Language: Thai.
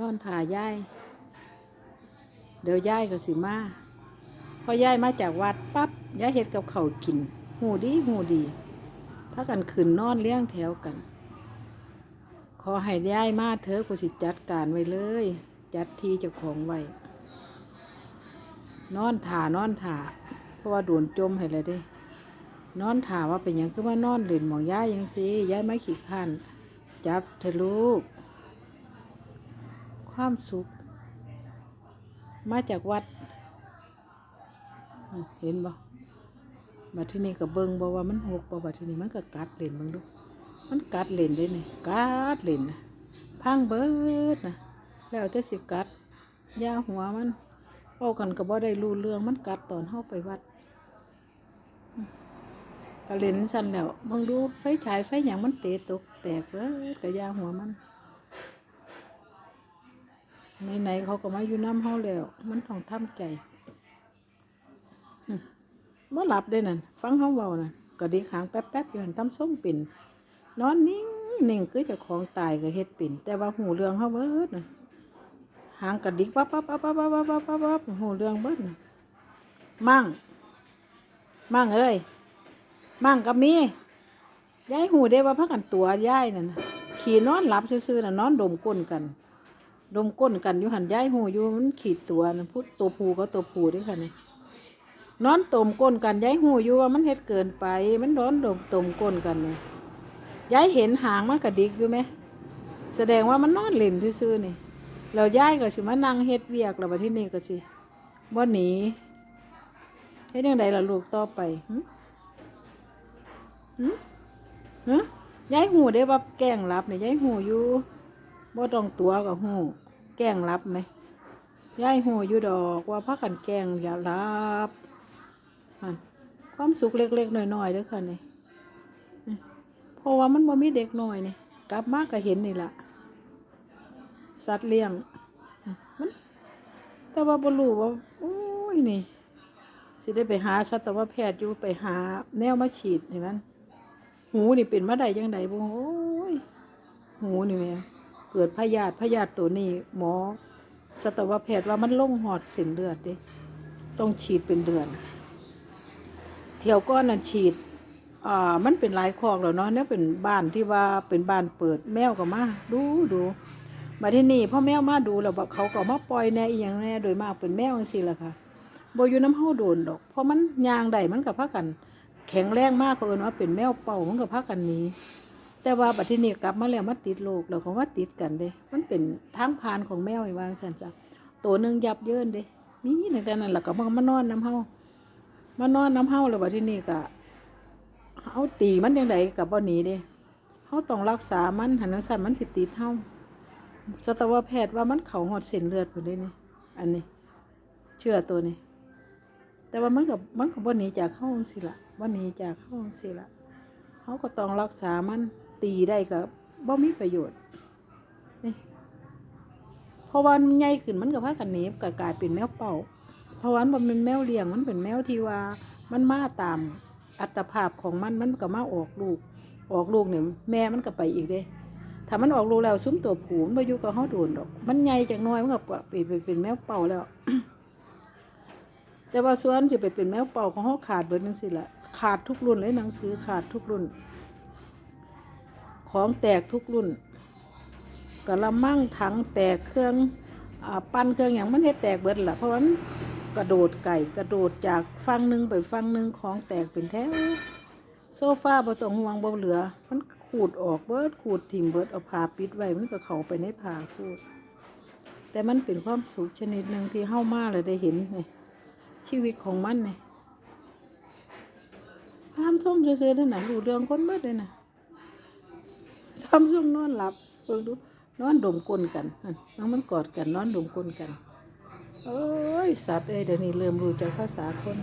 นอนถ่ายาย เดี๋ยวยายก็สิมาพอยายมาจากวัดปั๊บยายเฮ็ดกับเขากิน หูดีหูดีพากันขึ้นนอนเลี้ยงแถวกัน ขอให้ยายมาเถอะกูสิจัดการไว้เลย จัดที่เจ้าของไว้ นอนถ่านอนถ่า เพราะว่าโดนจมให้เลยเด้ นอนถ่าว่าเป็นยังคือว่านอนเล่นหมองยายยังสิยายไม่ขี้ข้านจับเถอะลูก ความสุข มาจากวัด เห็นบ่มาที่นี่ก็เบิงบ่ว่ามันหกบ่ว่าที่นี่มันก็กัดเล่นเบิงดู มันกัดเล่นได้นี่กัดเล่นนะพังเบิดนะแล้วแต่สิกัดยาหัวมันเอากันก็บ่ได้รู้เรื่องมันกัดตอนเฮาไปวัดก็เล่นสั่นแล้วมึงดูไฟฉายไฟอย่างมันเตะตกแตกเว้ยกระยาหัวมัน ไหนๆเขาก็มาอยู่น้ำเฮาแล้ว มันต้องทำใจหึบ่หลับได้นั่นฟังเขาเว้านั่นก็ดีขางแป๊บๆอยู่หันทำส้มปิ่นนอนนิ่งนิ่งคือจะของตายก็เฮ็ดปิ่น แต่ว่าหูเรื่องเขาเบิดน่ะหางกระดิกปั๊บปั๊บปั๊บปั๊บปั๊บปั๊บปั๊บปั๊บหูเรื่องเบิดน่ะมั่ง มั่งเอ้ยมั่งกับมียายหูได้ว่าพักกันตัวยายนั่นขี่นอนหลับซื่อๆน่ะนอนดมก้นกัน ดมก้นกันอยู่หันย้ายหูอยู่มันขีดตัวนะพูดตัวผูก็ตัวผูด้วยค่ะนี่นอนตมก้นกันย้ายหูอยู่ว่ามันเฮ็ดเกินไป มันร้อนดมตมก้นกันเนี่ยย้ายเห็นหางมันกระดิกอยู่ไหมแสดงว่ามันนอนเล่นซื่อๆนี่แล้วยายก็สิมานั่งเฮ็ดเวียกแล้วบัดที่นี่ก็สิบ่หนีเฮ็ดยังไงล่ะลูกต่อไปหึหืมฮะยายหูได้ว่าแกล้งรับเนี่ยย้ายหูอยู่บ่ต้องตัวกับหู แกล้งรับไหมยายหูอยู่ดอกว่าพักกันแกล้งอย่ารับมันความสุขเล็กๆน้อยๆเด้อค่ะนี่นี่เพราะว่ามันบ่มีเด็กน้อยนี่กลับมาก็เห็นนี่ละสัตว์เลี้ยงมันแต่ว่าบ่รู้ว่าโอ้ยนี่สิได้ไปหาสัตวแพทย์อยู่ไปหาแนวมาฉีดเห็นมันหูนี่เป็นมาได้ยังไงบ่โอ้ยหูนี่แม่ เกิดพยาธิพยาธิตัวนี้ หมอสัตวแพทย์ว่ามันลงหอดเส้นเลือดเด้ต้องฉีดเป็นเดือน เที่ยวก้อนนั่นฉีดอ่ามันเป็นหลายคอกแล้วเนาะเนี่ยเป็นบ้านที่ว่าเป็นบ้านเปิดแมวก็มาดูดูมาที่นี่พ่อแมวมาดูแล้วแบบเขาก็มาปล่อยแน่อีหยังแน่โดยมากเป็นแมวจังซี่ล่ะค่ะบอยู่น้ำเฮาโดนดอก เพราะมันยางได้มันกับพักกัน แข็งแรงมากเขาเอินว่าเป็นแมวเป่ามันกับพักกันนี้ แต่ว่าบัดทีนี้กลับมาแล้วมาติดโรคแล้วเขาว่าติดกันเด้ มันเป็นทางผ่านของแมวไอ้วางสันจ้ะตัวหนึ่งยับเยินเด้มีตั้งแต่นั้นแหละก็มามานอนน้ำเฮามานอนน้ำเฮาแล้วบัดทีนี้ก็เอาตีมันยังไงกับบ่หนีเด้เฮาต้องรักษามันหันนังสั่นมันสิติดเฮาสัตวแพทย์ว่ามันเข้าหอดเส้นเลือดพุ่นเด้นี่อันนี้ เชื่อตัวนี้ แต่ว่ามันกับมันกับวันนี้จากเฮาสิละวันนี้จากเฮาสิละเฮาก็ต้องรักษามัน ตีได้กับบ่มีประโยชน์ เพราะว่ามันใหญ่ขึ้นมันก็พากันหนีก็กลายเป็นแมวเป่า เพราะว่ามันเป็นแมวเลี้ยงมันเป็นแมวที่ว่ามันมาตามอัตภาพของมันมันก็มาออกลูก ออกลูกเนี่ยแม่มันก็ไปอีกเด้ ถ้ามันออกลูกแล้วซุ้มตัวผูมันบ่อยู่กับเฮาโดนดอก มันใหญ่จากน้อยมันก็เป็นเป็นเป็นแมวเป่าแล้ว แต่ว่าส่วนจะไปเป็นแมวเป่าของเขาขาดเบิดนังสิละขาดทุกรุ่นเลยหนังสือขาดทุกรุ่น ของแตกทุกรุ่นกระมังถังแตกเครื่องอปั้นเครื่องอย่างมันเฮ็ดแตกเบิดละเพราะมันกระโดดไก่กระโดดจากฟังหนึ่งไปฟังหนึ่งของแตกเป็นแถวโซฟาบ่ต้องห่วงบ่เหลือ มันขูดออกเบิดขูดถิ่มเบิดเอาผ้าปิดไว้มันก็เข้าไปในผ้าขูด แต่มันเป็นความสุขชนิดหนึ่งที่เฮ้ามาเลยได้เห็นไงชีวิตของมันเนี่ยทำช่วงซื้อๆนั่นน่ะรู้เรื่องคนเบิดเลยนะ ทำช่วงนอนหลับเพิ่งดูนอนดมก้นกันนั่นน้องมันกอดกันนอนดมก้นกันเอ้ยสัตว์เอ้ยเดี๋ยวนี้เริ่มรู้จักภาษาคน